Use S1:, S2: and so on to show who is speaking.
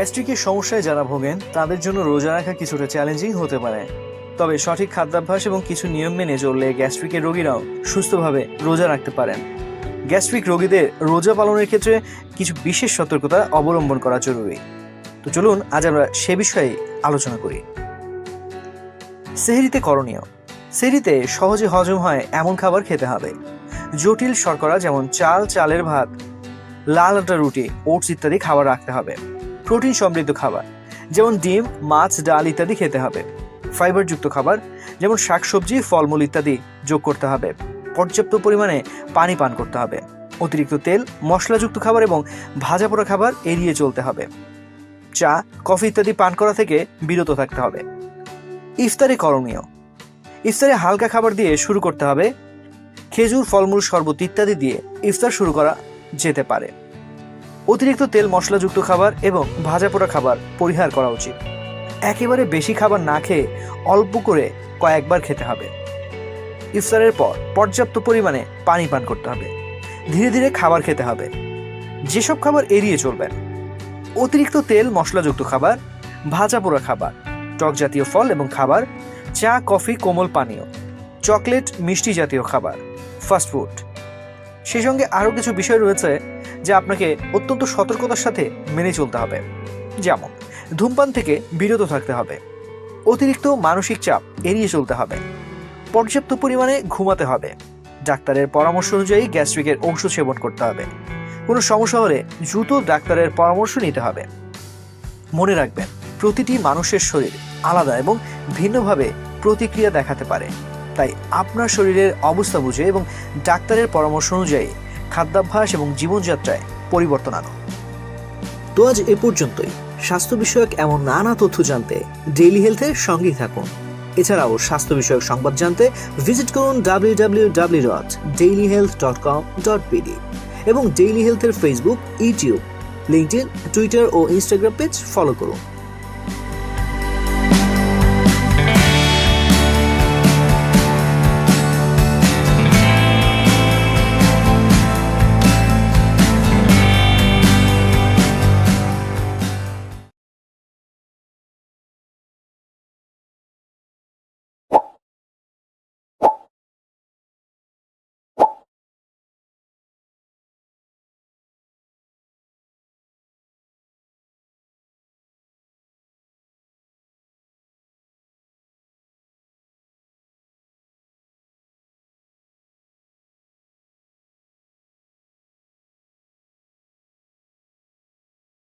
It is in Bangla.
S1: গ্যাস্ট্রিকের সমস্যায় যারা ভোগেন, তাদের জন্য রোজা রাখা কিছুটা চ্যালেঞ্জিং হতে পারে। তবে সঠিক খাদ্যাভ্যাস এবং কিছু নিয়ম মেনে চললে গ্যাস্ট্রিকের রোগীরাও সুস্থভাবে রোজা রাখতে পারেন। গ্যাস্ট্রিক রোগীদের রোজা পালনের ক্ষেত্রে কিছু বিশেষ সতর্কতা অবলম্বন করা জরুরি। তো চলুন, আজ আমরা সে বিষয়ে আলোচনা করি। সেহরিতে করণীয়। সেহরিতে সহজে হজম হয় এমন খাবার খেতে হবে। জটিল শর্করা যেমন চাল, চালের ভাত, লাল আটা, রুটি, ওটস ইত্যাদি খাবার রাখতে হবে। প্রোটিন সমৃদ্ধ খাবার, যেমন ডিম, মাছ, ডাল ইত্যাদি খেতে হবে। ফাইবারযুক্ত খাবার, যেমন শাকসবজি, ফলমূল ইত্যাদি যোগ করতে হবে। পর্যাপ্ত পরিমাণে পানি পান করতে হবে। অতিরিক্ত তেল, মশলাযুক্ত খাবার এবং ভাজা পোড়া খাবার এড়িয়ে চলতে হবে। চা, কফি ইত্যাদি পান করা থেকে বিরত থাকতে হবে। ইফতারে করণীয়। ইফতারে হালকা খাবার দিয়ে শুরু করতে হবে। খেজুর, ফলমূল, শরবত ইত্যাদি দিয়ে ইফতার শুরু করা যেতে পারে। অতিরিক্ত তেল মশলাযুক্ত খাবার এবং ভাজা পোড়া খাবার পরিহার করা উচিত। একেবারে বেশি খাবার না খেয়ে অল্প করে কয়েকবার খেতে হবে। ইফতারের পর পর্যাপ্ত পরিমাণে পানি পান করতে হবে। ধীরে ধীরে খাবার খেতে হবে। যেসব খাবার এড়িয়ে চলবেন, অতিরিক্ত তেল মশলাযুক্ত খাবার, ভাজা পোড়া খাবার, টক জাতীয় ফল এবং খাবার, চা, কফি, কোমল পানীয়, চকলেট, মিষ্টি জাতীয় খাবার ফাস্টফুড সেই সঙ্গে আরও কিছু বিষয় রয়েছে যা আপনাকে অত্যন্ত সতর্কতার সাথে মেনে চলতে হবে। যেমন, ধূমপান থেকে বিরত থাকতে হবে। অতিরিক্ত মানসিক চাপ এড়িয়ে চলতে হবে। পর্যাপ্ত পরিমাণে ঘুমাতে হবে। ডাক্তারের পরামর্শ অনুযায়ী গ্যাস্ট্রিকের ঔষধ সেবন করতে হবে। কোনো সমস্যা হলে দ্রুত ডাক্তারের পরামর্শ নিতে হবে। মনে রাখবেন, প্রতিটি মানুষের শরীর আলাদা এবং ভিন্নভাবে প্রতিক্রিয়া দেখাতে পারে। তাই আপনার শরীরের অবস্থা বুঝে এবং ডাক্তারের পরামর্শ অনুযায়ী খাদ্যাভ্যাস এবং জীবনযাত্রায় পরিবর্তন আনুন তো আজ এ পর্যন্তই। স্বাস্থ্য বিষয়ক এমন নানা তথ্য জানতে ডেইলি হেলথের সঙ্গেই থাকুন। এছাড়াও স্বাস্থ্য বিষয়ক সংবাদ জানতে ভিজিট করুন বিডি এবং ডেইলি হেলথের ফেসবুক ইউটিউব লিঙ্কডিন টুইটার ও ইনস্টাগ্রাম পেজ ফলো করুন।